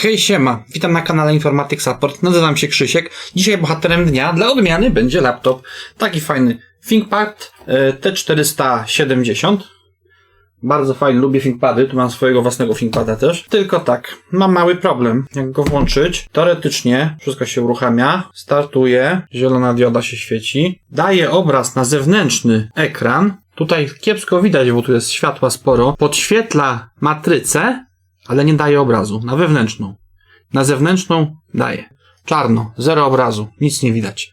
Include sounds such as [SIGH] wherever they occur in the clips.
Hej siema, witam na kanale Informatyk Support, nazywam się Krzysiek. Dzisiaj bohaterem dnia dla odmiany będzie laptop. Taki fajny ThinkPad e, T470. Bardzo fajny, lubię ThinkPady, tu mam swojego własnego ThinkPada też. Tylko tak, mam mały problem. Jak go włączyć, teoretycznie wszystko się uruchamia, startuje, zielona dioda się świeci, daje obraz na zewnętrzny ekran. Tutaj kiepsko widać, bo tu jest światła sporo. Podświetla matrycę, ale nie daje obrazu. Na wewnętrzną. Na zewnętrzną daje. Czarno, zero obrazu, nic nie widać.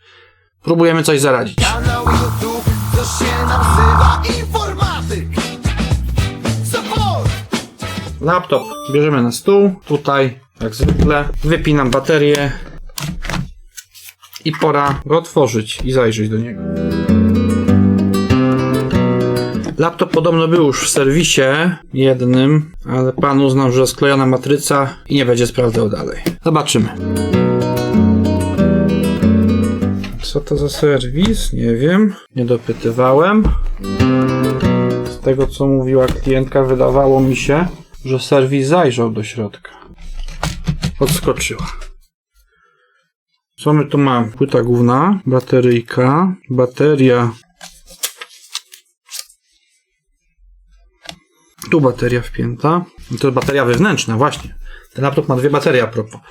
Próbujemy coś zaradzić. Kanał YouTube, co się nazywa informatyk Support! Laptop bierzemy na stół, tutaj jak zwykle wypinam baterię i pora go otworzyć i zajrzeć do niego. Laptop podobno był już w serwisie jednym, ale pan uznał, że sklejona matryca i nie będzie sprawdzał dalej. Zobaczymy. Co to za serwis? Nie wiem. Nie dopytywałem. Z tego co mówiła klientka, wydawało mi się, że serwis zajrzał do środka. Podskoczyła. Co my tu mamy? Płyta główna, bateryjka, bateria. Tu bateria wpięta. I To jest bateria wewnętrzna, właśnie. Ten laptop ma dwie baterie a propos.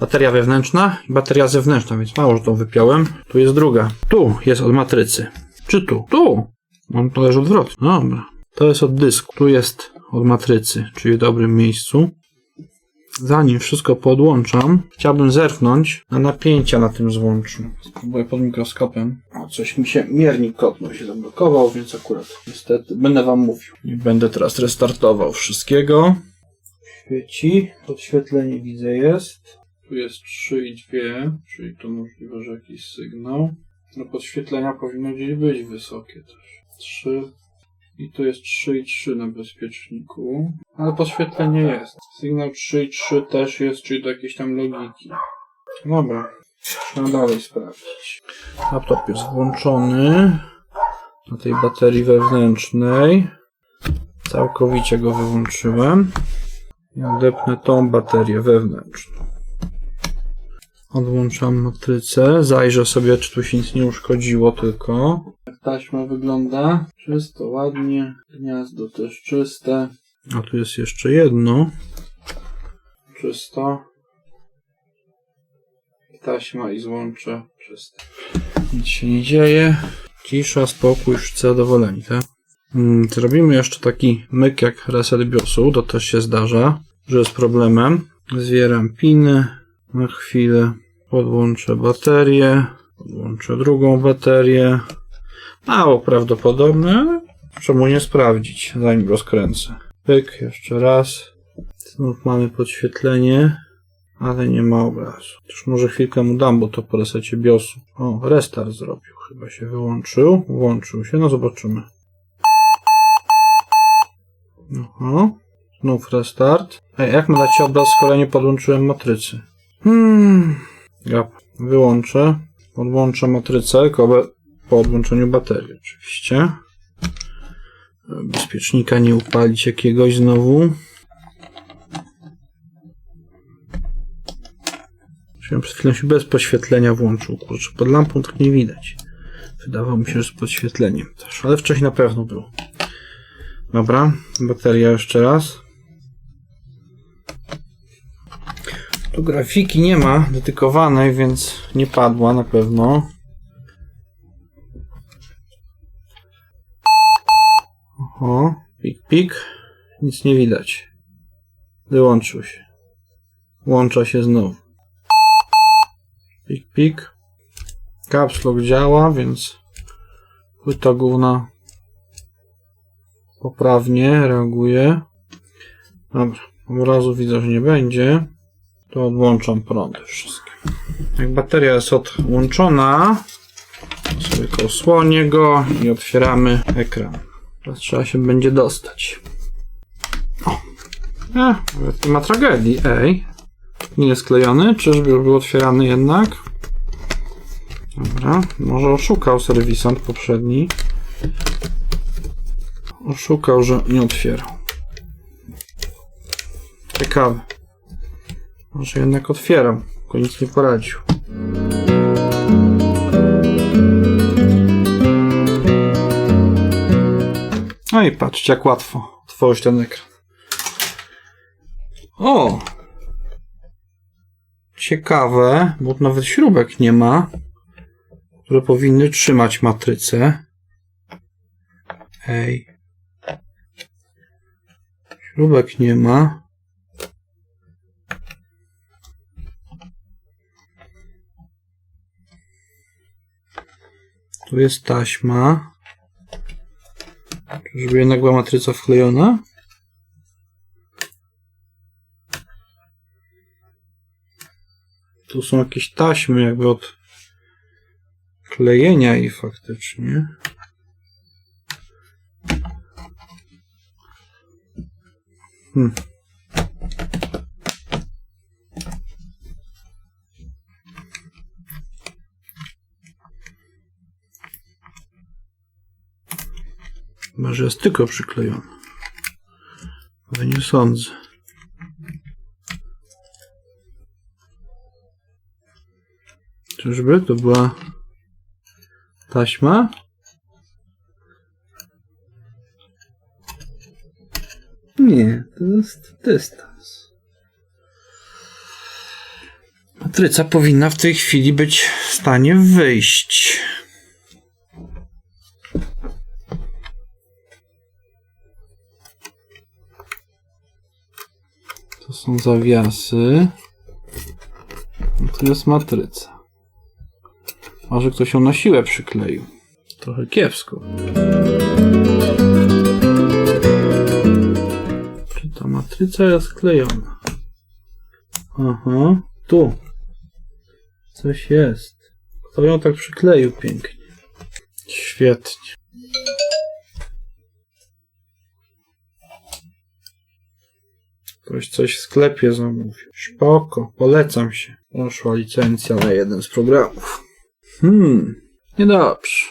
Bateria wewnętrzna i bateria zewnętrzna, więc mało, że tą wypiąłem. Tu jest druga. Tu jest od matrycy. Czy tu? Tu! Mam to leży odwrotnie. Dobra. To jest od dysku. Tu jest od matrycy, czyli w dobrym miejscu. Zanim wszystko podłączam, chciałbym zerknąć na napięcia na tym złączu. Spróbuję pod mikroskopem. O, coś mi się miernik kopnął, się zablokował, więc akurat niestety będę wam mówił. Nie będę teraz restartował wszystkiego. Świeci, podświetlenie widzę jest. Tu jest 3 i 2, czyli to możliwe, że jakiś sygnał. No podświetlenia powinno gdzieś być wysokie też. 3 i tu jest 3 i 3 na bezpieczniku. Ale podświetlenie jest. Sygnał 3 i 3 też jest, czyli do jakiejś tam logiki. Dobra. Trzeba dalej sprawdzić. Laptop jest włączony na tej baterii wewnętrznej. Całkowicie go wyłączyłem. I odepnę tą baterię wewnętrzną. Odłączam matrycę. Zajrzę sobie, czy tu się nic nie uszkodziło tylko. Jak taśma wygląda? Czysto, ładnie. Gniazdo też czyste. A tu jest jeszcze jedno. Czysto. Taśma i złącze czyste. Nic się nie dzieje. Cisza, spokój, wszyscy zadowoleni, tak? Mm, Zrobimy jeszcze taki myk jak reset BIOSu. To też się zdarza, że jest problemem. Zwieram piny na chwilę. Podłączę baterię. Podłączę drugą baterię. Mało prawdopodobne, czemu nie sprawdzić, zanim rozkręcę. Pyk, jeszcze raz. Znów mamy podświetlenie, ale nie ma obrazu. Już może chwilkę mu dam, bo to po resecie BIOSu. O, restart zrobił. Chyba się wyłączył. Włączył się, no zobaczymy. Aha. Znów restart. Ej, jak ma dać obraz, skoro nie podłączyłem matrycy? Hmm. Gap. Wyłączę. Podłączę matrycę, po odłączeniu baterii oczywiście. Bezpiecznika nie upalić jakiegoś znowu. Się przed chwilą się bez podświetlenia włączył. Kurczę, pod lampą tak nie widać. Wydawało mi się, że z podświetleniem też, ale wcześniej na pewno było. Dobra, bateria jeszcze raz. Tu grafiki nie ma dedykowanej, więc nie padła na pewno. Oho, pik, pik. Nic nie widać. Wyłączył się. Łącza się znowu. Pik, pik. Caps lock działa, więc płyta główna poprawnie reaguje. Dobra, obrazu widzę, że nie będzie. To odłączam prądy wszystkie. Jak bateria jest odłączona, to sobie tylko osłonię go i otwieramy ekran. Teraz trzeba się będzie dostać. O. E, nie ma tragedii. Ej. Nie jest klejony? Czyżby był otwierany jednak? Dobra. Może oszukał serwisant poprzedni. Oszukał, że nie otwierał. Ciekawe. Może jednak otwieram, tylko nic nie poradził. No i patrzcie, jak łatwo otworzyć ten ekran. O! Ciekawe, bo nawet śrubek nie ma, które powinny trzymać matrycę. Ej. Śrubek nie ma. Tu jest taśma. Czyżby jednak była matryca wklejona? Tu są jakieś taśmy jakby od klejenia i faktycznie. Hmm. Może jest tylko przyklejony. Ale nie sądzę. Czyżby to była taśma? Nie, to jest dystans. Matryca powinna w tej chwili być w stanie wyjść. To są zawiasy. Tu jest matryca. Może ktoś ją na siłę przykleił. Trochę kiepsko. Czy ta matryca jest klejona? Aha, tu. Coś jest. Kto ją tak przykleił pięknie? Świetnie. Ktoś coś w sklepie zamówił. Spoko, polecam się. Poszła licencja na jeden z programów. Hmm, niedobrze.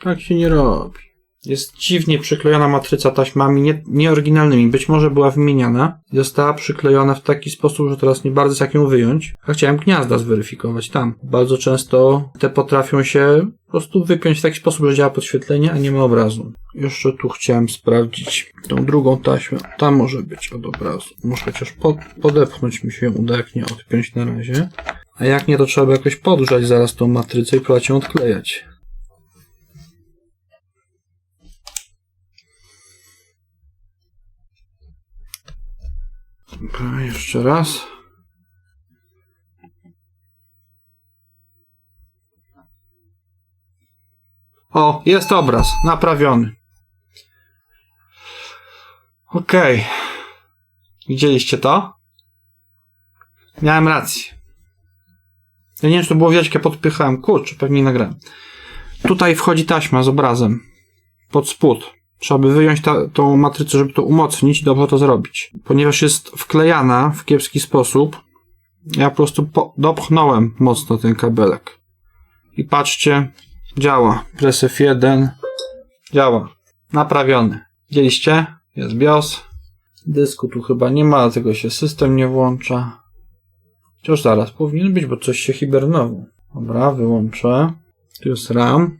Tak się nie robi. Jest dziwnie przyklejona matryca taśmami nie, nieoryginalnymi. Być może była wymieniana i została przyklejona w taki sposób, że teraz nie bardzo jak ją wyjąć. A chciałem gniazda zweryfikować tam. Bardzo często te potrafią się po prostu wypiąć w taki sposób, że działa podświetlenie, a nie ma obrazu. Jeszcze tu chciałem sprawdzić tą drugą taśmę. Ta może być od obrazu. Muszę chociaż po, podepchnąć mi się ją uda, jak nie odpiąć na razie. A jak nie, to trzeba by jakoś podgrzać zaraz tą matrycę i próbować ją odklejać. Jeszcze raz. O, jest obraz, naprawiony. Okej. Widzieliście to? Miałem rację. Ja nie wiem, czy to było widać, podpychałem. Kurczę, pewnie nie nagrałem. Tutaj wchodzi taśma z obrazem. Pod spód. Trzeba by wyjąć ta, tą matrycę, żeby to umocnić i dobrze to zrobić. Ponieważ jest wklejana w kiepski sposób, ja po prostu po, dopchnąłem mocno ten kabelek. I patrzcie, działa. Press F1. Działa. Naprawiony. Widzieliście? Jest BIOS. Dysku tu chyba nie ma, dlatego się system nie włącza. Chociaż zaraz powinien być, bo coś się hibernował. Dobra, wyłączę. Tu jest RAM.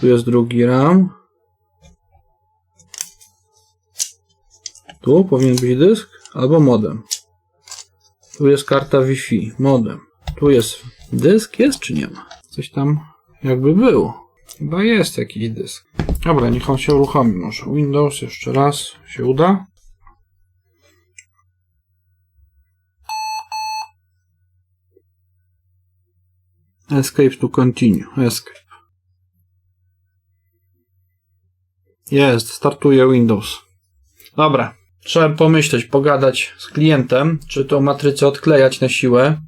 Tu jest drugi RAM. Tu powinien być dysk albo modem. Tu jest karta Wi-Fi, modem. Tu jest dysk, jest czy nie ma? Coś tam jakby było. Chyba jest jakiś dysk. Dobra, niech on się uruchomi może. Windows jeszcze raz się uda. Escape to continue. Escape. Jest, startuje Windows. Dobra. Trzeba pomyśleć, pogadać z klientem, czy tą matrycę odklejać na siłę,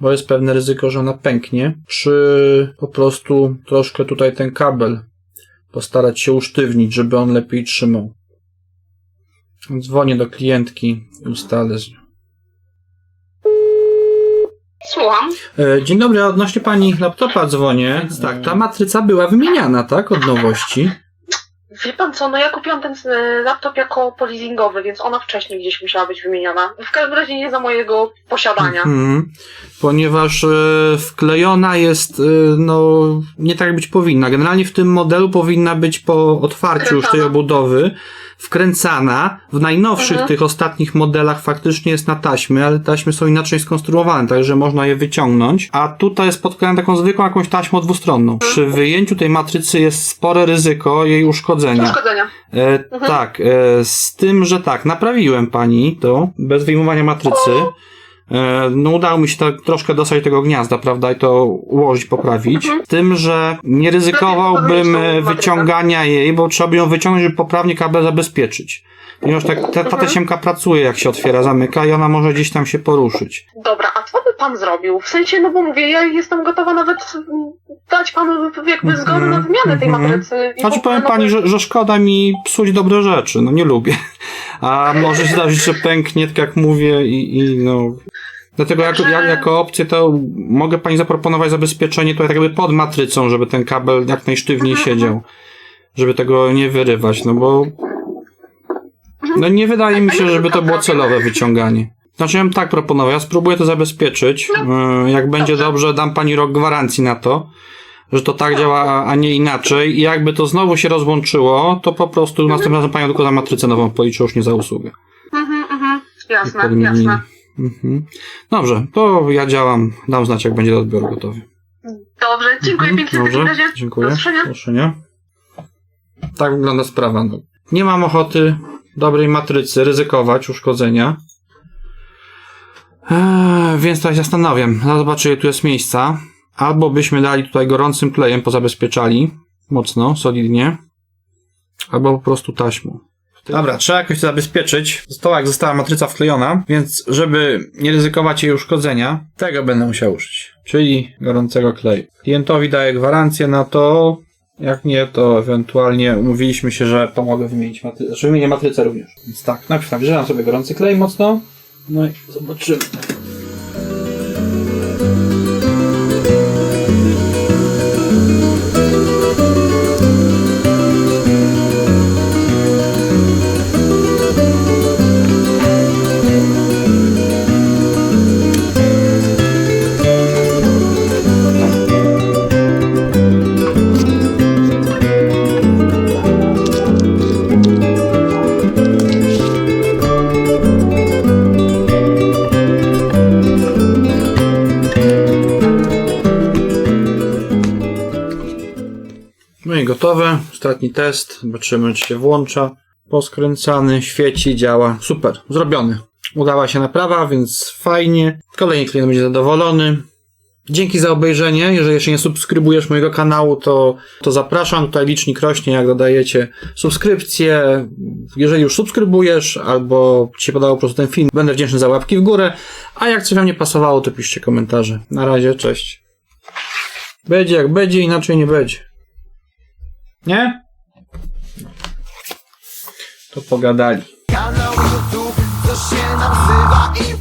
bo jest pewne ryzyko, że ona pęknie, czy po prostu troszkę tutaj ten kabel postarać się usztywnić, żeby on lepiej trzymał. Dzwonię do klientki i ustalę z nią. Słucham. E, Dzień dobry, odnośnie pani laptopa dzwonię. Tak, ta matryca była wymieniana, tak? Od nowości. Wie pan co, no ja kupiłam ten e, laptop jako polizingowy, więc ona wcześniej gdzieś musiała być wymieniona. W każdym razie nie za mojego posiadania. Mhm. Ponieważ e, wklejona jest, e, no, nie tak jak być powinna. Generalnie w tym modelu powinna być po otwarciu już tej obudowy wkręcana. W najnowszych Mhm. tych ostatnich modelach faktycznie jest na taśmy, ale taśmy są inaczej skonstruowane, także można je wyciągnąć. A tutaj jest podklejana taką zwykłą jakąś taśmą dwustronną. Przy wyjęciu tej matrycy jest spore ryzyko jej uszkodzenia. Uszkodzenia. E, Mhm. Tak, e, z tym, że tak, naprawiłem pani to bez wyjmowania matrycy. E, no udało mi się tak troszkę dostać tego gniazda, prawda, i to ułożyć, poprawić. Mhm. Tym, że nie ryzykowałbym e, tą wyciągania jej, bo trzeba by ją wyciągnąć, żeby poprawnie kabel zabezpieczyć. Ponieważ tak, ta, ta Mhm. tasiemka pracuje, jak się otwiera, zamyka i ona może gdzieś tam się poruszyć. Dobra, a co by pan zrobił? W sensie, no bo mówię, ja jestem gotowa nawet dać panu jakby zgodę na wymianę tej Mhm. matrycy. W Znaczy ogóle, powiem no pani, że, że szkoda mi psuć dobre rzeczy, no nie lubię. [LAUGHS] A może się zdarzyć, że pęknie, tak jak mówię i, i no... Dlatego jako, Także- jak, jako opcję to mogę pani zaproponować zabezpieczenie to tak jakby pod matrycą, żeby ten kabel jak najsztywniej Mhm, siedział. Żeby tego nie wyrywać, no bo... No nie wydaje mi się, żeby to było celowe wyciąganie. Znaczy ja bym tak proponował, ja spróbuję to zabezpieczyć. Yy, Jak będzie dobrze. dam pani rok gwarancji na to, że to tak działa, a- nie inaczej. I jakby to znowu się rozłączyło, to po prostu następnym razem panią tylko za matrycę nową policzę, już nie za usługę. Mhm, mhm. Jasne, jasne. Mhm. Dobrze, to ja działam, dam znać jak będzie do odbioru gotowy. Dobrze, dziękuję pięknie takim Dobrze, razie. dziękuję. Do usłyszenia. Do usłyszenia. Tak wygląda sprawa. No. Nie mam ochoty dobrej matrycy ryzykować uszkodzenia. Eee, więc teraz się zastanawiam. Zobaczę, ile tu jest miejsca. Albo byśmy dali tutaj gorącym klejem, pozabezpieczali mocno, solidnie. Albo po prostu taśmą. Dobra, trzeba jakoś to zabezpieczyć. Została jak została matryca wklejona, więc żeby nie ryzykować jej uszkodzenia, tego będę musiał użyć. Czyli gorącego kleju. Klientowi daję gwarancję na to. Jak nie, to ewentualnie umówiliśmy się, że pomogę wymienić matrycę. Znaczy wymienię matrycę również. Więc tak, najpierw nawierzam sobie gorący klej mocno. No i zobaczymy. Gotowe. Ostatni test. Zobaczymy, czy się włącza. Poskręcany, świeci, działa. Super, zrobiony. Udała się naprawa, więc fajnie. Kolejny klient będzie zadowolony. Dzięki za obejrzenie. Jeżeli jeszcze nie subskrybujesz mojego kanału, to, to zapraszam. Tutaj licznik rośnie, jak dodajecie subskrypcję. Jeżeli już subskrybujesz, albo Ci się podobał po prostu ten film, będę wdzięczny za łapki w górę. A jak coś Wam nie pasowało, to piszcie komentarze. Na razie, cześć. Będzie jak będzie, inaczej nie będzie. Nie? To pogadali. Kanał YouTube, co się nazywa info